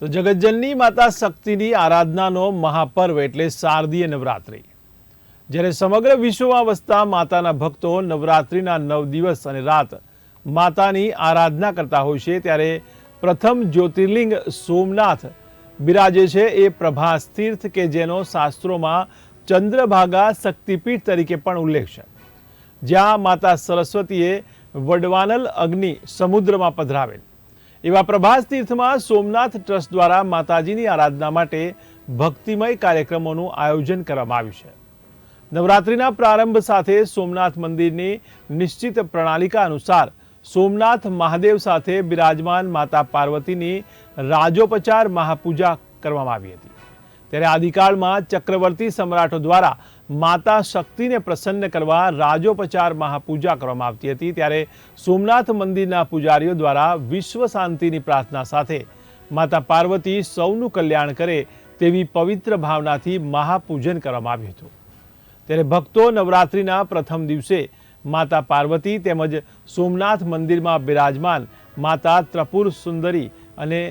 તો જગતજનની માતા શક્તિની આરાધનાનો મહાપર્વ એટલે શારદીય નવરાત્રિ. જ્યારે સમગ્ર વિશ્વમાં વસતા માતાના ભક્તો નવરાત્રિના નવ દિવસ અને રાત માતાની આરાધના કરતા હોય છે, ત્યારે પ્રથમ જ્યોતિર્લિંગ સોમનાથ બિરાજે છે એ પ્રભાસ તીર્થ કે જેનો શાસ્ત્રોમાં ચંદ્રભાગા શક્તિપીઠ તરીકે પણ ઉલ્લેખ છે. જ્યાં માતા સરસ્વતીએ વડવાનલ અગ્નિ સમુદ્રમાં પધરાવેલ. એવા પ્રભાસ તીર્થમાં સોમનાથ ટ્રસ્ટ દ્વારા માતાજીની આરાધના માટે ભક્તિમય કાર્યક્રમોનું આયોજન કરવામાં આવ્યું છે. નવરાત્રિના પ્રારંભ સાથે સોમનાથ મંદિરની નિશ્ચિત પ્રણાલિકા અનુસાર સોમનાથ મહાદેવ સાથે બિરાજમાન માતા પાર્વતીની રાજોપચાર મહાપૂજા કરવામાં આવી હતી. ત્યારે આદિકાળમાં ચક્રવર્તી સમ્રાટો દ્વારા માતા શક્તિને પ્રસન્ન કરવા રાજોપચાર મહાપૂજા કરવામાં આવતી હતી. ત્યારે સોમનાથ મંદિરના પૂજારીઓ દ્વારા વિશ્વ શાંતિની પ્રાર્થના સાથે માતા પાર્વતી સૌનું કલ્યાણ કરે તેવી પવિત્ર ભાવનાથી મહાપૂજન કરવામાં આવ્યું હતું. ત્યારે ભક્તો નવરાત્રિના પ્રથમ દિવસે માતા પાર્વતી તેમજ સોમનાથ મંદિરમાં બિરાજમાન માતા ત્રપુર સુંદરી અને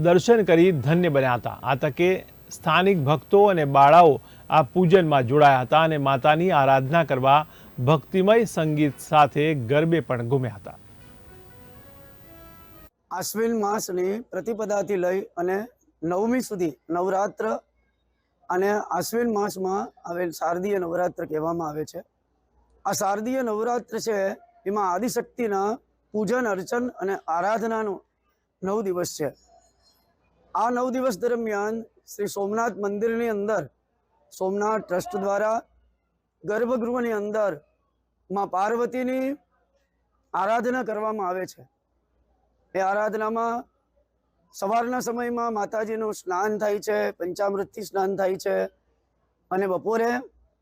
દર્શન કરી ધન્ય બન્યા હતા. આ તકે સ્થાનિક ભક્તો અને બાળાઓ આ પૂજનમાં જોડાયા હતા અને માતાની આરાધના કરવા ભક્તિમય સંગીત સાથે ગરબે પણ ઘૂમ્યા હતા. આશ્વિન માસની પ્રતિપદાથી લઈ અને નવમી સુધી નવરાત્ર અને આશ્વિન માસમાં આવેલ શારદીય નવરાત્ર કહેવામાં આવે છે. આ શારદીય નવરાત્ર છે એમાં આદિશક્તિના પૂજન, અર્ચન અને આરાધનાનો નવ દિવસ છે. આ નવ દિવસ દરમિયાન શ્રી સોમનાથ મંદિરની અંદર, સોમનાથ ટ્રસ્ટ દ્વારા ગર્ભગૃહની અંદરમાં પાર્વતીની આરાધના કરવામાં આવે છે. એ આરાધનામાં સવારના સમયમાં માતાજીનું સ્નાન થાય છે, પંચામૃતથી સ્નાન થાય છે અને બપોરે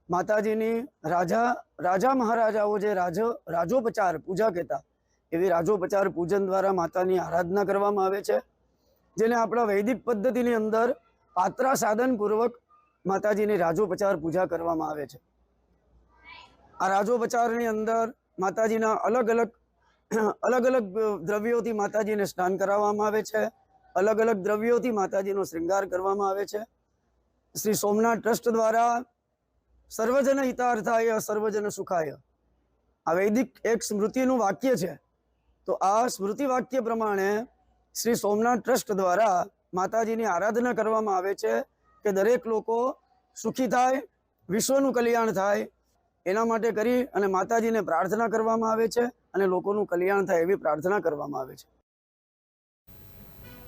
માતાજીની રાજા રાજા મહારાજાઓ જે રાજ, રાજોપચાર પૂજા કહેતા, એવી રાજોપચાર પૂજન દ્વારા માતાની આરાધના કરવામાં આવે છે. જેને આપણા વૈદિક પદ્ધતિની અંદર પાત્રા સાધનપૂર્વક માતાજીની રાજોપચાર પૂજા કરવામાં આવે છે. આ રાજોપચારની અંદર માતાજીના અલગ અલગ અલગ અલગ દ્રવ્યોથી માતાજીને સ્નાન કરાવવામાં આવે છે. અલગ અલગ દ્રવ્યોથી માતાજીનો શ્રૃંગાર કરવામાં આવે છે. શ્રી સોમનાથ ટ્રસ્ટ દ્વારા સર્વજન હિતાર્થાય, સર્વજન સુખાય. આ વૈદિક એક સ્મૃતિનું વાક્ય છે. તો આ સ્મૃતિ વાક્ય પ્રમાણે શ્રી સોમનાથ ટ્રસ્ટ દ્વારા માતાજીની આરાધના કરવામાં આવે છે કે દરેક લોકો સુખી થાય, વિશ્વનું કલ્યાણ થાય. એના માટે કરી અને માતાજીને પ્રાર્થના કરવામાં આવે છે અને લોકોનું કલ્યાણ થાય એવી પ્રાર્થના કરવામાં આવે છે.